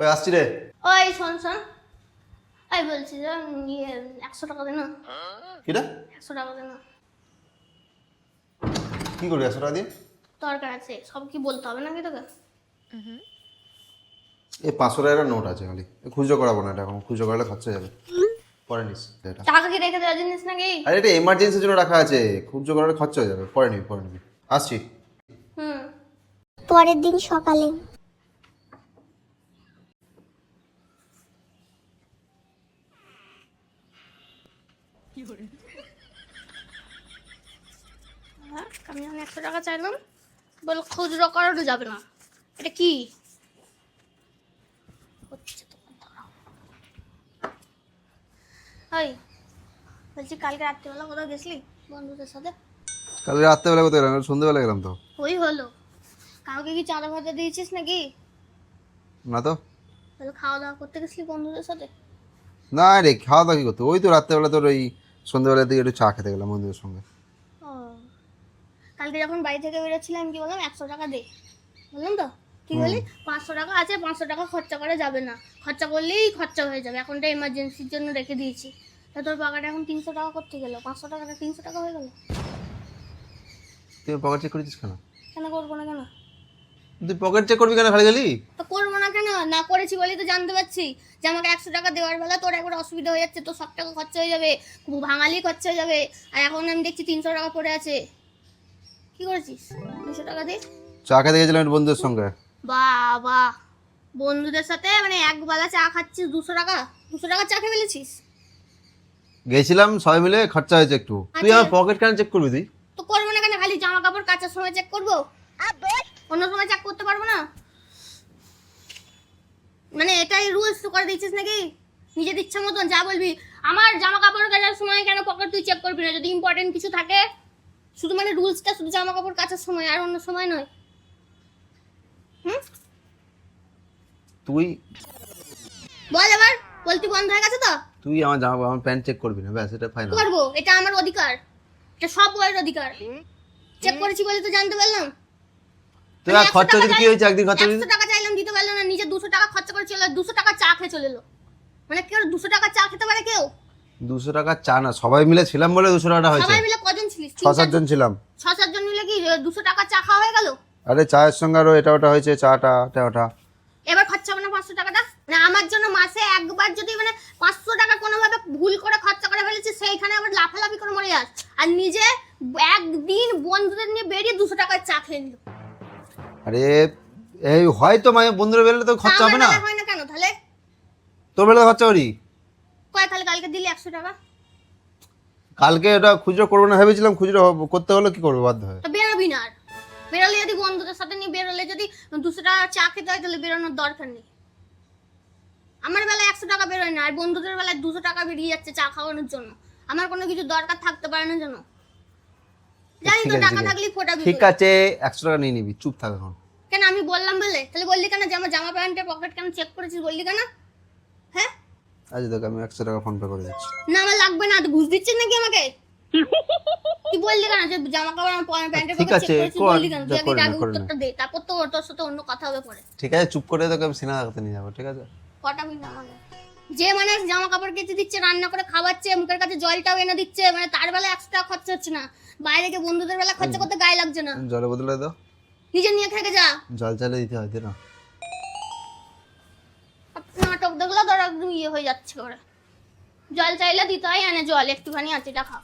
ওই আসছি রে। ওই শোন শোন। এই বলছি যে ইয়ে একশো টাকা দে না। কি রে একশো টাকা দে না। কি করবি একশো টাকা দিয়ে? দরকার আছে। সব কি বলতে হবে নাকি তোকে? এই পাঁচশো টাকার নোট আছে খালি। খুচরো করাবো না এটা এখন। খুচরো করালে খরচা হয়ে যাবে। পরে নিস এটা। টাকা কি রেখে দেওয়া জিনিস নাকি? আরে এটা এমার্জেন্সির জন্য রাখা আছে। খুচরো করালে খরচা হয়ে যাবে। পরে নিবি পরে নিবি। আসছি। হুম। পরের দিন সকালে। হ্যাঁ, আমি একশো টাকা চাইলাম বল খুচরো করানো যাবে না। এটা কি? বলছি কালকে রাত্রিবেলা কোথাও গেছিলি বন্ধুদের সাথে? কাল রাত্রেবেলা কোথায় গেলাম? সন্ধ্যেবেলা গেলাম তো। ওই হলো। কাউকে কি চাঁদা ভাজা দিয়েছিস নাকি? না তো। তাহলে খাওয়া দাওয়া করতে গেছিলি বন্ধুদের সাথে? না রে খাওয়া দাওয়া কি করতে? ওই তো রাত্রেবেলা তোর ওই সন্ধ্যেবেলা দিকে একটু চা খেতে গেলাম বন্ধুদের সঙ্গে। ও। কালকে যখন বাড়ি থেকে বেরোচ্ছিলাম কি বললাম? একশো টাকা দে। বললাম তো? কি বলি পাঁচশো টাকা আছে পাঁচশো টাকা খরচা করা যাবে না। খরচা করলেই খরচা হয়ে যাবে। এখনটা এমার্জেন্সির জন্য রেখে দিয়েছি। তা তোর পকেটে এখন তিনশো টাকা করতে গেল। পাঁচশো টাকাটা তিনশো টাকা হয়ে গেল? তুই পকেট চেক করেছিস কেন? কেন করব না কেন? তুই পকেট চেক করবি কেন খালি খালি? তো করব না কেন? না করেছি বলেই তো জানতে পারছি যে আমাকে একশো টাকা দেওয়ার বেলা তোর একবার অসুবিধা হয়ে যাচ্ছে তোর সব টাকা খরচা হয়ে যাবে ভাঙালি খরচা হয়ে যাবে আর এখন আমি দেখছি তিনশো টাকা পড়ে আছে। কি করেছিস? দুশো টাকা দিয়ে চা খেতে গেছিলাম বন্ধুদের সঙ্গে। বাবা বন্ধুদের সাথে মানে এক বেলা চা খাচ্ছিস দুশো টাকা? দুশো টাকা চা খেয়ে ফেলেছিস? গেছিলাম সবাই মিলে খরচা হয়েছে একটু। তুই আচ্ছা। আমার পকেট কেন চেক করবি তুই? তো করব না কেন? খালি জামা কাপড় কাচার সময় চেক করব? অন্য সময় চেক করতে পারব না? মানে এটাই রুলস তো করে দিচ্ছিস নাকি? নিজের ইচ্ছা মতন যা বলবি। আমার জামা কাপড় কাচার সময় কেন পকেট তুই চেক করবি না? যদি ইম্পর্টেন্ট কিছু থাকে শুধু মানে রুলসটা শুধু জামা কাপড় কাচার সময় আর অন্য সময় নয়। হুম? তুই বল এবার বলতি বন্ধ হয়ে গেছে তো? তুই আমার জামা আমার প্যান্ট চেক করবি না ব্যাস এটা ফাইনাল করব এটা আমার অধিকার। এটা সব বইয়ের অধিকার। চেক করেছি বলে তো জানতে পারলাম। তুই আর খরচা যদি কি হয়েছে? একদিন খরচা একশো টাকা চাইলাম দিতে পারল না নিজে দুশো টাকা খরচা করে চলে দুশো টাকা চা খেয়ে চলে এলো। মানে কেউ দুশো টাকা চা খেতে পারে কেউ? দুশো টাকা চা না সবাই মিলে ছিলাম বলে দুশো টাকাটা হয়েছে। সবাই মিলে কজন ছিলিস? ছ সাতজন ছিলাম। ছ সাতজন মিলে কি দুশো টাকা চা খাওয়া হয়ে গেল? আরে চায়ের সঙ্গে আরও এটা ওটা হয়েছে চাটা এটা ওটা। এবার খরচা হবে না পাঁচশো টাকাটা? মানে আমার জন্য মাসে একবার যদি মানে পাঁচশো টাকা কোনোভাবে ভুল করে খরচা করে ফেলেছি সেইখানে আবার লাফালাফি করে মরে যাস। আর নিজে একদিন বন্ধুদের নিয়ে বেরিয়ে দুশো টাকার চা খেয়ে নিল। আরে এই হয়তো মানে বন্ধুরা বেরোলে তো খরচা হবে না। হয় না কেন? তাহলে? তোর বেলা খরচা করি কয়? তাহলে কালকে দিলি একশো টাকা। কালকে ওটা খুচরো করব না ভেবেছিলাম খুচরো করতে হলে কি করব বাধ্য হয়? তো বেরোবি না আর। বেরোলে যদি বন্ধুদের সাথে নিয়ে বেরোলে যদি দুশো টাকা চা খেতে হয় তাহলে বেরোনোর দরকার নেই। আমার বেলায় একশো টাকা বেরোয় না আর বন্ধুদের বেলায় দুশো টাকা বেরিয়ে যাচ্ছে চা খাওয়ানোর জন্য। আমার কোনো কিছু দরকার থাকতে পারে না যেন জানি তো টাকা ফোটাবি ঠিক আছে একশো টাকা নিয়ে নিবি চুপ থাক এখন। কেন আমি বললাম বলে? তাহলে বললি কেন যে আমার জামা প্যান্টের পকেট কেন চেক করেছিস বললি কেন? হ্যাঁ? আজ দেখ আমি একশো টাকা ফোন পে করে দিচ্ছি। না আমার লাগবে না তুই ঘুষ দিচ্ছিস নাকি আমাকে? তুই বললি কেন যে জামা কাপড় আমার প্যান্টের পকেট চেক করেছিস বললি কেন? তুই আগে। উত্তরটা দে তারপর তো তোর সাথে অন্য কথা হবে পরে। ঠিক আছে চুপ করে তোকে আমি সিনেমা দেখাতে নিয়ে যাব ঠিক আছে? আমাকে যে মানে জামা কাপড় কেচে দিচ্ছে রান্না করে খাওয়াচ্ছে মুখের কাছে জলটাও এনে দিচ্ছে মানে তার বেলা একশো টাকা খরচা হচ্ছে না। বাইরে গিয়ে বন্ধুদের বেলা খরচা করতে গায়ে লাগছে না। জলে বদলে দাও। নিজে নিয়ে থেকে যা। জল চালে দিতে হয় না নাটক দেখলে তোর একদম ইয়ে হয়ে যাচ্ছে ওরা জল চাইলে দিতে হয় এনে জল একটুখানি আছে এটা খা